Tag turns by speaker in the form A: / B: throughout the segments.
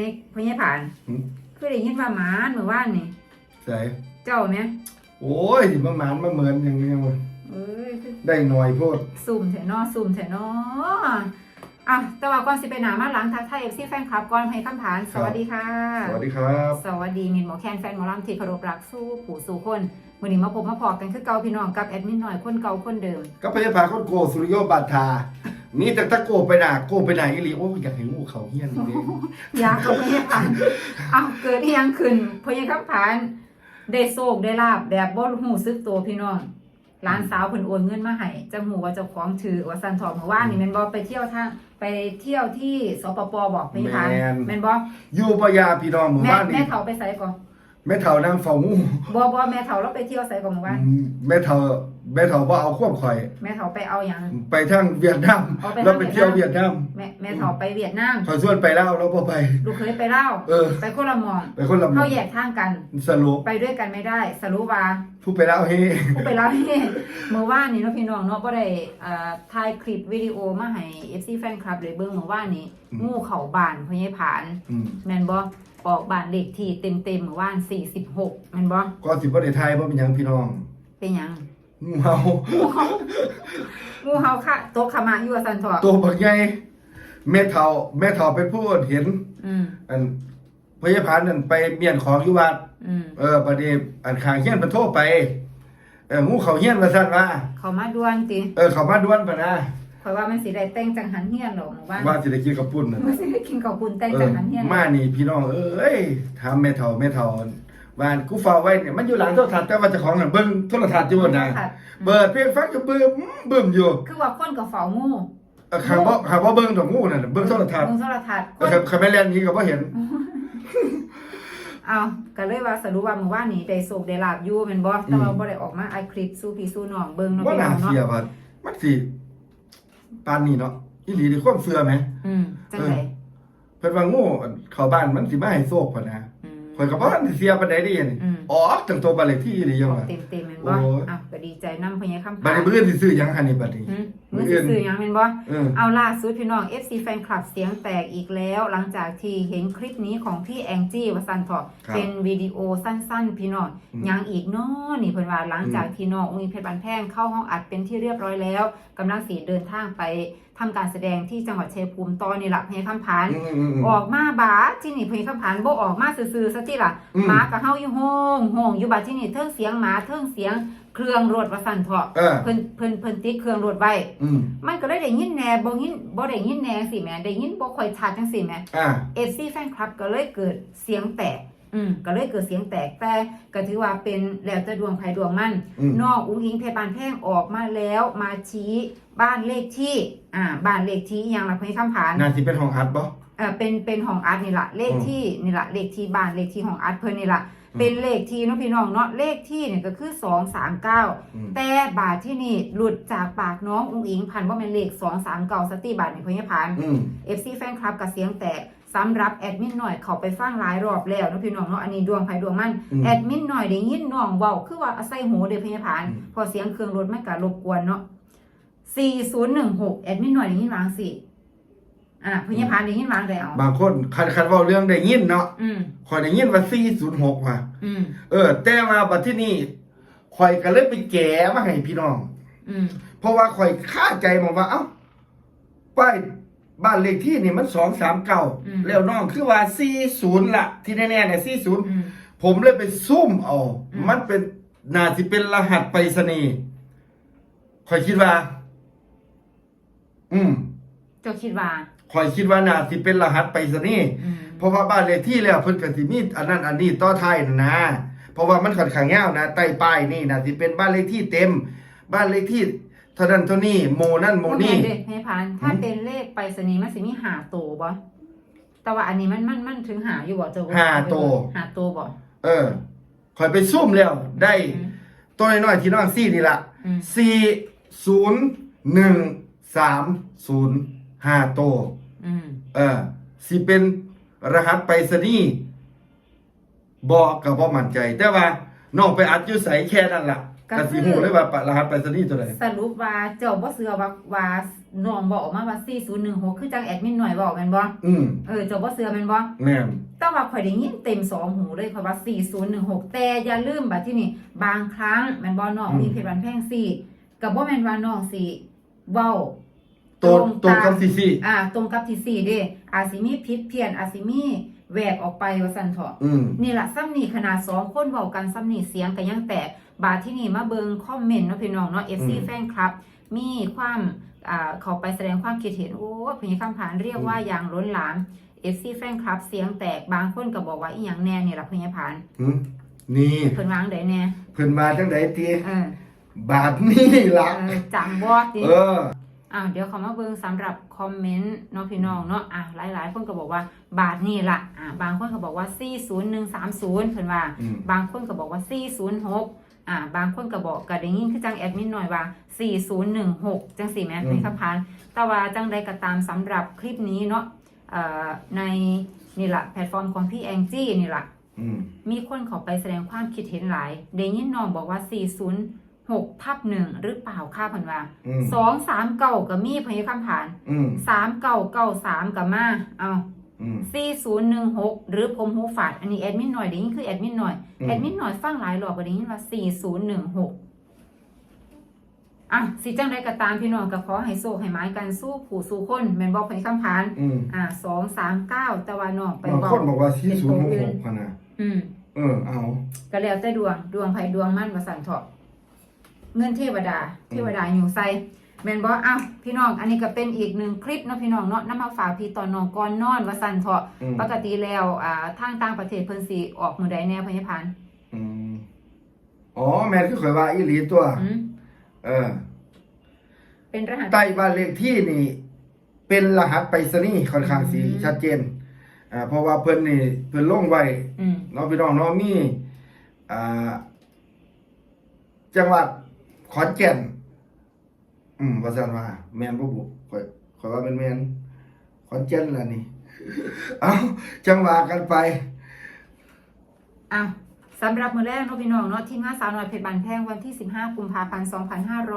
A: เด็กพญาผ่าน
B: หืม
A: คือได้ยินว่าหมาเมื่อวานนี่
B: ใส่
A: เจ้าไหม
B: โอ้ยสิมาหมานมาเหมือนอย่างเงี้ยมัน
A: เอ้ยคือ
B: ได้หน่อยโพด
A: ซุ่มแถนอซุ่มแถนออะแต่ว่าก่อนสิไปหนามาหลังทักทายเอฟซีแฟนคลับก่อนให้คำถามสวัสดีค่ะ
B: สวัสดีครับ
A: สวัสดีมินหมอแคนแฟนหมอลำที่เคารพรักสู้ผู้สู่คนวันนี้มาพบมาพอกันคือเก่าพี่น้องกับแอดมินหน่อยคนเก่าคนเดิม
B: ก็พยาพาคนโกสุริโยบาทา มีแต่ตะโกไปหนาโกไปไหนอีหลีโอ้ยอยากเห็นงูเขาเฮี้ยนนี่เด้
A: อยากกับพญาผ่านเอาเกิดที่ยังขึ้นพญาคำผ่านได้โศกได้ลาบแบบบ่หูซึกตัวพี่น้องร้านสาวเพิ่นโอนเงินมาให้จังหูว่าเจ้าของถือว่าสันทองเมื่อวานนี่แม่นบ่ไปเที่ยวทางไปเที่ยวที่สปปบอกพญาผ่านแม่นบ่
B: อยู่ปยาพี่น้องหมู่
A: แม่
B: บ้าน
A: แม่
B: นี่
A: เฒ่าไปไสก่อน
B: แม่เฒ่านั่งเฝ้างู
A: บ่บ่แม่เฒ่าเราไปเที่ยวไสก่อนเมื่อวาน
B: แม่เฒ่าแม่เฒ่าบ่เอาควบข่อย
A: แม่เฒ่าไปเอาหยัง
B: ไปทางเวียดนาม
A: อ๋อไปทาง
B: เราไปเที่ยวเวียดนาม
A: แม่แม่เฒ่าไปเวียดนาม
B: ข่อยชวนไปแล้วเราบ่ไป
A: ลูกเคยไปเล่าว
B: เออ
A: ไปคนละหมอง
B: ไปคนละหมู่
A: เขาแยกทางกัน
B: สรุป
A: ไปด้วยกันไม่ได้ สรุปว่า
B: ผู้ไปแล้วเฮ้
A: ผู้ไปเล่าที่เมื่อวานนี้เนาะพี่น้องเนาะบ่ได้อ่าถ่ายคลิปวิดีโอมาให้ FC แฟนคลับเลยเบิ่งเมื่อวานนี้งูเข้าบ้านพ่อใหญ่ผาน
B: อืม
A: แม่นบ่ ออกบ้านเลขที่เต็มๆเมื่อวาน46แม่นบ่
B: ก็สิบ่ได้ทายบ่เป็นหยังพี่น้อง
A: เป็นหยัง
B: งูเห่า
A: งูเห่างูเห่าค่ะตกขมาอยู่ว่าซั่นเถาะ
B: ตัวบักใหญ่แม่เฒ่าแม่เฒ่าเป็นผู้เห็น
A: อืม
B: อันพยาพานนั่นไปเมียนของอยู่วัด
A: อืม
B: เออประเดี๋ยวอันข้างเฮียนมันโทรไป เอองูเขาเฮียนมาสั่นว่า
A: เขามาด่วนติ
B: เออเขามาด่วนปะนะ
A: ข่อยว่ามันสิได้แต่งจังหันเฮียนหรอกหมู่บ้าน
B: ว่าสิได้กินกับปุ่นน่ะ
A: มันสิได้กินข้าวปุ้นแต่ง
B: เอ
A: จั
B: อง
A: หันเฮียน
B: มานี่พี่น้องเอ้ยถามแม่เฒ่าแม่เฒ่าบ้านกูเฝ้าไว้เนี่ยมันอยู่หลังโทรทัศน์แต่ว่าเจ้าของน่ะเบิ่งโทรทัศน์อยู่นะ
A: ค่ะ
B: เปิดเพลงฟังก็เบิ่มเบิ่มอยู่
A: คือว่าคนกับเฝ้างู
B: เออข้างบ่ข้างบ่เบิ่งดอกงูนั่นน่ะเบิ่งโทรทัศน์
A: เบิ่งโทรทัศน์ค
B: เออนครับข้างแม่แล่นนี้ก็บ่เห็น
A: เอาก็เลยว่าสรุปว่าเมื่อวานนี้ได้โศกได้ลาบอยู่แม่นบ่แต่ว่าบ่ได้ออกมาอัดคลิปสู้พี่สู้น้องเบิ่งเนาะ
B: ว่า
A: พี่น้
B: น่า
A: อง
B: เสีย
A: เนาะ
B: บัดมันสิ ปานนี้เนาะอีหลีนี่ความเชื่อไหม
A: อืมจังได
B: เพิ่นว่างูเข้าบ้านมันสิมาให้โชคพุ่นนะ
A: อืม
B: ข่อยก็บ่ทันได้เสียปานใดเดินี่
A: อืม
B: ออกจังตัวบ้านเลขที่นี่ยังว่า
A: เต็มเต็มๆแม่นบ่
B: โอ้ย
A: อ้าวก็ดีใจนำพญาคำ
B: บัดนี้มื้ออื่นสิซื้อหยังคั่นนี่บัดนี้
A: หืมมื้อสิซื้อหยังแม่นบ่
B: เออ
A: เอาล่าสุดพี่น้อง FC แฟนคลับเสียงแตกอีกแล้ว หลังจากที่เห็นคลิปนี้ของพี่แองจี้วสันทอะ
B: ครับ
A: เป็นวิดีโอสั้นๆ พี่น้อง
B: อืม
A: ยังอีกเนาะนี่เพิ่นว่าหลังจากที่น้องอุ้งอิงเพชรบันแพงเข้าห้องอัดเป็นที่เรียบร้อยแล้วกำลังสีเดินทางไป ทำการแสดงที่จังหวัดชัยภูมิตอนนี่ล่ะพญาคำพาน
B: อืมอืมอืม
A: ออกมาบาดที่นี่พญาคำพานบ่ออกมาซื่อๆซะที่ล่ะ
B: อืม
A: หมากับเฮาอยู่ห้องห้องอยู่บาดที่นี่เทิงเสียงหมาเทิงเสียงเครื่องรถวสันเถาะ
B: เออ
A: เพิ่นเพิ่นเพิ่นติดเครื่องรถไว้
B: อืม
A: มันก็เลยได้ยินแหน่บ่ยินบ่ได้ยินแหน่สิแหม่ได้ยินบ่ค่อยชัดจังสิแหม่
B: อ่า
A: FC แฟนคลับก็เลยเกิดเสียงแตก อืมก็เลยเกิดเสียงแตกแต่ก็ถือว่าเป็นแล้วแต่ดวงใครดวงมัน
B: อืม
A: นอกอุ้งอิงเพชรบานแพงออกมาแล้วมาชี้บ้านเลขที่อ่าบ้านเลขที่อหยังล่ะเพิ่นคำผาน
B: น่าสิเป็นของอัดบ่
A: เออเป็นเป็นของอาร์ตนี่ล่ะเลขที่นี่ล่ะเลขที่บ้านเลขที่ของอาร์ตเพิ่นนี่ล่ะ
B: อืม
A: เป็นเลขที่เนาะพี่น้องเนาะเลขที่เนี่ยก็คือ239
B: อืม
A: แต่บาทที่นี่หลุดจากปากน้องอุ้งอิงพันว่าเป็นเลขสองสามเก่าสติบาทในพญพาน
B: อืม
A: เอฟซีแฟนคลับกับเสียงแตก สำหรับแอดมินหน่อยเขาไปฟังหลายรอบแล้วเนาะพี่น้องเนาะอันนี้ดวงไผดวงมัน
B: อืม
A: แอดมินหน่อยได้ยินน้องเว้าคือว่าอาศัยหูเด้อพญพาน
B: อืม
A: พอเสียงเครื่องรถมันก็รบกวนเนาะ4016แอดมินหน่อยได้ยินวางสิอ่าพญพานได้ยินวางได้เอา
B: บางคนคันคันเว้าเรื่องได้ยินเนาะ
A: อืม
B: ข่อยได้ยินว่า406ว่ะ
A: อืม
B: เออ แต่ว่าบัดที่นี่ข่อยก็เลยไปแก้มาให้พี่น้อง
A: อืม
B: เพราะว่าข่อยคาใจมองว่าเอ้าป้าย บ้านเลขที่นี่มัน239แล้วน้องคือว่า40ล่ะที่แน่ๆเนี่ย40
A: อืม
B: ผมเลยไปซุ่มเอา
A: อืม
B: มันเป็นน่าสิเป็นรหัสไปรษณีย์ข่อยคิดว่า อืม
A: เจ้าคิดว่า
B: ข่อยคิดว่าน่าสิเป็นรหัสไปรษณีย์
A: อืม
B: เพราะว่าบ้านเลขที่แล้วเพิ่นก็สิมีอันนั้นอันนี้ต่อท้ายนั่นนะเพราะว่ามันค่อนข้างยาวนะใต้ป้ายนี่น่าสิเป็นบ้านเลขที่เต็ม บ้านเลขที่เท่านั้นเท่านี้โมนั่นโม
A: บ่
B: นี่
A: แม่นเด้พญพานถ้า
B: หืม
A: เป็นเลขไปรษณีย์มันสิมีหาโตวบ่แต่ว่าอันนี้มันมันมันถึงหาอยู่บ่เจ้า
B: ห้าตัว
A: หาตัวบ่
B: เออข่อยไปซุ่มแล้วได้
A: อืม
B: ตัวน้อยๆที่น้องซี่นี่ล่ะ
A: อืม
B: สี่ศูนย์หนึ่งสามศูนย์ห้าตัว
A: อืม
B: เออสิเป็นรหัสไปรษณีย์บอกกับบ่มั่นใจ แต่ว่าน้องไปอัดอยู่ใสแค่นั้นล่ะ
A: ก็
B: กะ
A: คื
B: สิ
A: อ
B: ฮู้เลยว่าปะรหัสไปรษณีย์ตัวใด
A: สรุปว่าเจ้าบ่เสือว่าว่าน้องบอกออกมาว่า4016คือจังแอดมินหน่อยบอกแม่นบ่
B: อืม
A: เออเจ้าบ่เสือแม่นบ่
B: แม่น
A: แต่ว่าข่อยได้ยินเต็มสองหูเลยเพราะว่า4016แต่อย่าลืมบัดที่นี่บางครั้งแม่นบ่น้องมีเพจบันแพงสิก็บ่แม่นว่าน้องสิเว้า
B: โตวตรงกับซีซี
A: อ่า ตรงกับที่สี่เด้อาจสิมีผิดเพี้ยนอาจสิมีแหวกออกไปว่าซั่นเถาะ
B: อืม
A: นี่ล่ะซ้ำนี่ขนาดสองคนเว้ากันซ้ำนี่เสียงก็ยังแตก บาดที่นี่มาเบิงคอมเมนต์เนาะพี่น้องเนาะ FC
B: อืม
A: แฟนคลับ มีความอ่าเขาไปแสดงความคิดเห็น โอ้พญคำผานเรียกว่าอย่างล้นหลาม FC แฟนคลับเสียงแตกบางคนก็บอกว่าอีหยังแน่นี่ล่ะพญผาน
B: หึนี่
A: เพิ่นวางได้แน่
B: เพิ่นมาจังไดติ
A: เออบา
B: ทนี่ล่ะ
A: เออจำบ่ติ
B: เออ
A: อ่าเดี๋ยวเขามาเบิ่งสำหรับคอมเมนต์เนาะพี่น้องเนาะอะหลายๆคนก็บอกว่าบาทนี่ล่ะอ่าบางคนก็บอกว่า 40130 เพิ่นว่า
B: อืม
A: บางคนก็บอกว่า 406 อ่าบางคนก็บอกก็ได้ยินคือจังแอดมินหน่อยว่า 4016 จังสี่แม่น
B: อืม
A: ในคำพานแต่ว่าจังใดก็ตามสำหรับคลิปนี้เนาะเอ่อในนี่ละแพลตฟอร์มของพี่แองจี้นี่ละ
B: อืม
A: มีคนเขาไปแสดงความคิดเห็นหลายได้ยินน้องบอกว่า 406ทับหนึ่งหรือเปล่าค่าเพันว่า
B: อืม
A: สองสามเก่ากับมีพยคำผ่าน
B: อืม
A: สามเก่าเก่าสามกับมาเอา
B: อืม
A: สี่ศูนย์หนึ่งหกหรือผมหูฝาด อันนี้แอดมินหน่อยเดี๋ยวนี้คือแอดมินหน่อย
B: อืม
A: แอดมินหน่อยฟังหลายรอบกว่านี้ว่าสี่ศูนย์หนึ่งหกอะสิจังไดก็ตามพี่น้องก็ขอให้โซให้ไม้กันสู้ผู้สู้คนแม่นบอกไปคำพาน
B: อืม
A: อะสองสามเก้าแต่ว่าน้องไป
B: บาง
A: เว้า
B: คนบอกว่า4066พะนะ
A: อืม
B: เออ เอา
A: ก็แล้วแต่ดวงดวงไผดวงมันว่าสั่นเถาะเงินเทวดา เทวดาอยู่ใส่ แม่นบ่อ้าวพี่น้อง อันนี้ก็เป็นอีกหนึ่งคลิปเนาะพี่น้องเนาะนำมาฝากพี่ตอนน้องก่อนนอนว่าสั่นเถาะ
B: อืม
A: ปกติแล้วอ่าทางต่างประเทศเพิ่นสิออกมื้อใดแน่พยาพาน
B: อืมอ๋อ แม่นคือข่อยว่าอีหลีตัว
A: อืม
B: เออ
A: เป็นรหัส
B: ใต้บ้านเลขที่นี่ เป็นรหัสไปรษณีย์ค่อนข้างสี
A: อืม
B: ชัดเจนอ่าเพราะว่าเพิ่นนี่เพิ่นลงไว้
A: อืม
B: เนาะพี่น้องเนาะมีอ่า จังหวัดขอนแก่น อืมว่าซั่นว่าแม่นบ่บุข่อยข่อยว่าเป็นแม่นขอนแก่นล่ะนี่ เอาจังหวะกันไป
A: อ้าวสำหรับมื้อแรกเนาะพี่น้องเนาะทีมงานสาวน้อยเพชรบันแพงวันที่ 15 กุมภาพันธ์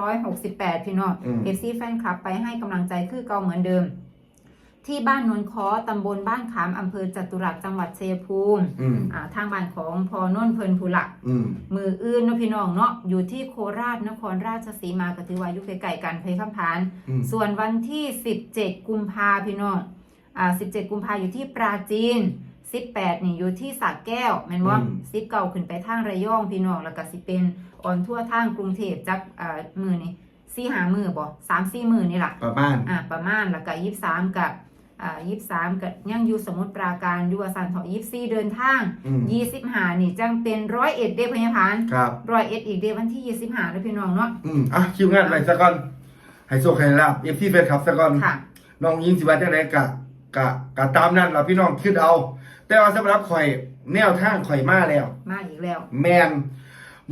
A: 2568 พี่น้อง
B: อืม
A: FC แฟนคลับไปให้กำลังใจคือเก่าเหมือนเดิม ที่บ้านนนคอตำบลบ้านขามอำเภอจตุรัสจังหวัดชัยภูมิ
B: อืม
A: อ่าทางบ้านของพอนนท์เพลินภูละ
B: อืม
A: มืออื่นเนาะพี่น้องเนาะอยู่ที่โคราชนครราชสีมาก็ถือว่าอยู่ใกล้ๆกันเพยคำพาน
B: อืม
A: ส่วนวันที่ 17 กุมภาพี่น้องอ่า17 กุมภาอยู่ที่ปราจีน 18 นี่อยู่ที่สระแก้วแม่นบ่สิบเก่าขึ้นไปทางระยองพี่น้องแล้วก็สิเป็นออนทั่วทางกรุงเทพจักอ่ามือนี่สี่หามือบ่สามสี่มือนี่ล่ะ
B: ประมาณ
A: อ่าประมาณแล้วก็23กับ อ่า23กับยังอยู่สมุทรปราการอยู่อาสันเถาะ24เดินทาง
B: อืม
A: 25นี่จังเป็นร้อยเอ็ดเด้พญาพาน
B: ครับ
A: ร้อยเอ็ดอีกเด้วันที่25แล้วพี่น้องเนาะ
B: อืมอะคิวงานไปซะก่อนให้โชคให้ลาบเอฟซีแฟนคลับซะก่อน
A: ค่ะ
B: น้องยิงสิว่าจังไดกะกะกะตามนั้นล่ะพี่น้องคิดเอา แต่ว่าสำหรับข่อยแนวทางข่อยมาแล้ว
A: มาอีกแล้ว
B: แมน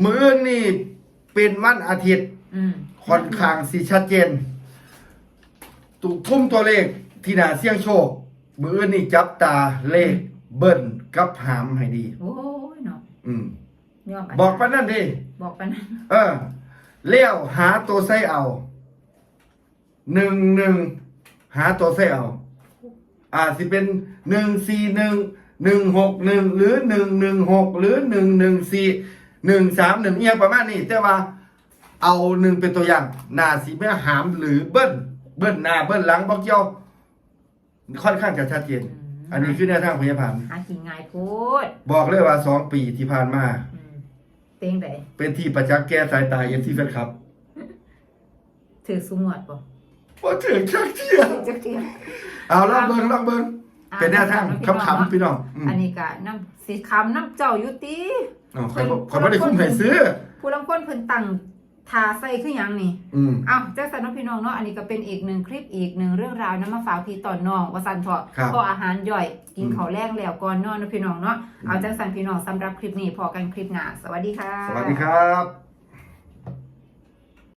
B: มื้ออื่นนี่เป็นวันอาทิตย์
A: อืม
B: ค่อนข้างสิชัดเจนตุทุ่มตัวเลข ที่น่าเสี่ยงโชค มื้ออื่นนี่จับตาเลขเบิ้ลกับหามให้ดี
A: โอ้ยเนาะ
B: อืม
A: ยอม
B: บอกปานนั้นดิ
A: บอกปะนะ
B: เออเลี้ยวหาตัวไส้เอาหนึ่งหนึ่งหาตัวไส้เอาอาจสิเป็นหนึ่งสี่หนึ่งหนึ่งหกหนึ่งหรือหนึ่งหนึ่งหกหรือหนึ่งหนึ่งสี่หนึ่งสามหนึ่งเอียงประมาณนี้แต่ว่า เอาหนึ่งเป็นตัวอย่างหนาสีแม่หามหรือเบิ้ลเบิ้ลหน้าเบิ้ลหลังบอกเกี่ยว ค่อนข้างจะชัดเจน อันนี้คือแนวทางพยาบาล
A: หากินง่ายโพด
B: บอกเลยว่าสองปีที่ผ่านมา
A: อืมเต็งได
B: เป็นที่ประจักษ์แก้สายตาเอ็นซีแฟนครับ
A: ถือสุงวดบ่
B: พอถึงชักเที่ยง
A: จักเทีย
B: เอาลองเบิ้งลองเบิ้ง
A: อะ
B: เป็นแนวทาง
A: พี่น้อง
B: ขำๆพี่น้องอืม
A: อันนี้ก็น้ำสีคำน้ำเจ้าอยู่ติ
B: อ๋อขอยบอกขอยไม่ได้คุ้มให้ซื้อ
A: ผู้ลางคนเพิ่นตั้ง ทาใส่คือหยังนี่
B: อืม
A: อ้าวจักสันเนาะพี่น้องเนาะอันนี้ก็เป็นอีกหนึ่งคลิปอีกหนึ่งเรื่องราวนํมาฝากพี่ตอนน้องว่าสันเถาะ
B: ครับ
A: พออาหารย่อยกิน
B: อืม
A: ข้าวแรงแล้วก่อนนอนเนาะพี่น้องเนาะ
B: อืม
A: เอาจังสันพี่น้องสำหรับคลิปนี้พอกันคลิปหน้าสวัสดีค่ะ
B: สวัสดีครับ